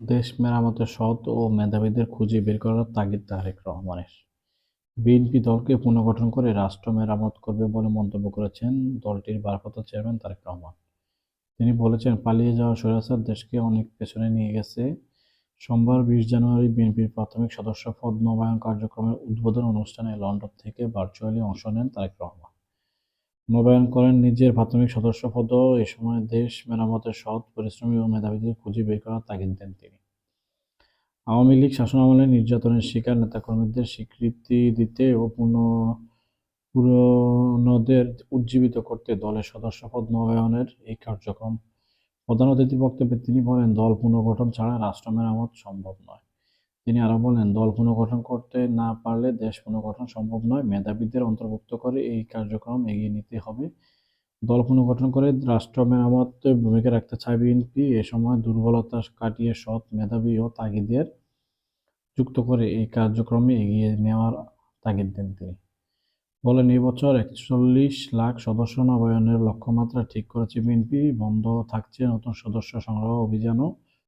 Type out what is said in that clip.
দেশ মেরামতে সৎ ও মেধাবীদের খুঁজে বের করার তাগিদ তারেক রহমানের। বিএনপি দলকে পুনর্গঠন করে রাষ্ট্র মেরামত করবে বলে মন্তব্য করেছেন দলটির ভারপ্রাপ্ত চেয়ারম্যান তারেক রহমান। তিনি বলেছেন, পালিয়ে যাওয়া স্বৈরাচার দেশকে অনেক পেছনে নিয়ে গেছে। সোমবার বিশ জানুয়ারি বিএনপির প্রাথমিক সদস্য পদ নবায়ন কার্যক্রমের উদ্বোধন অনুষ্ঠানে লন্ডন থেকে ভার্চুয়ালি অংশ নেন তারেক রহমান। নবায়ন করেন নিজের প্রাথমিক সদস্য পদও এ সময় দেশ মেরামতের সৎ, পরিশ্রমী ও মেধাবীদের খুঁজে বের করার তাগিদ দেন তিনি। আওয়ামী লীগ শাসনামলে নির্যাতনের শিকার নেতাকর্মীদের স্বীকৃতি দিতে ও পুনঃ পুরনোদের উজ্জীবিত করতে দলের সদস্যপদ নবায়নের এই কার্যক্রম। প্রধান অতিথি বক্তব্যে তিনি বলেন, দল পুনর্গঠন ছাড়া রাষ্ট্র মেরামত সম্ভব নয়। তিনি আরও বলেন, দল পুনর্গঠন করতে না পারলে দেশ পুনর্গঠন সম্ভব নয়। মেধাবীদের অন্তর্ভুক্ত করে এই কার্যক্রম এগিয়ে নিতে হবে। দল পুনর্গঠন করে রাষ্ট্র মেরামতে ভূমিকা রাখতে চায় বিএনপি। এ সময় দুর্বলতা কাটিয়ে সৎ মেধাবী ও তাগিদের যুক্ত করে এই কার্যক্রমে এগিয়ে নেওয়ার তাগিদ দেন তিনি। বলেন, এই বছর একচল্লিশ লাখ সদস্য নবায়নের লক্ষ্যমাত্রা ঠিক করেছে বিএনপি। বন্ধ থাকছে নতুন সদস্য সংগ্রহ অভিযানও।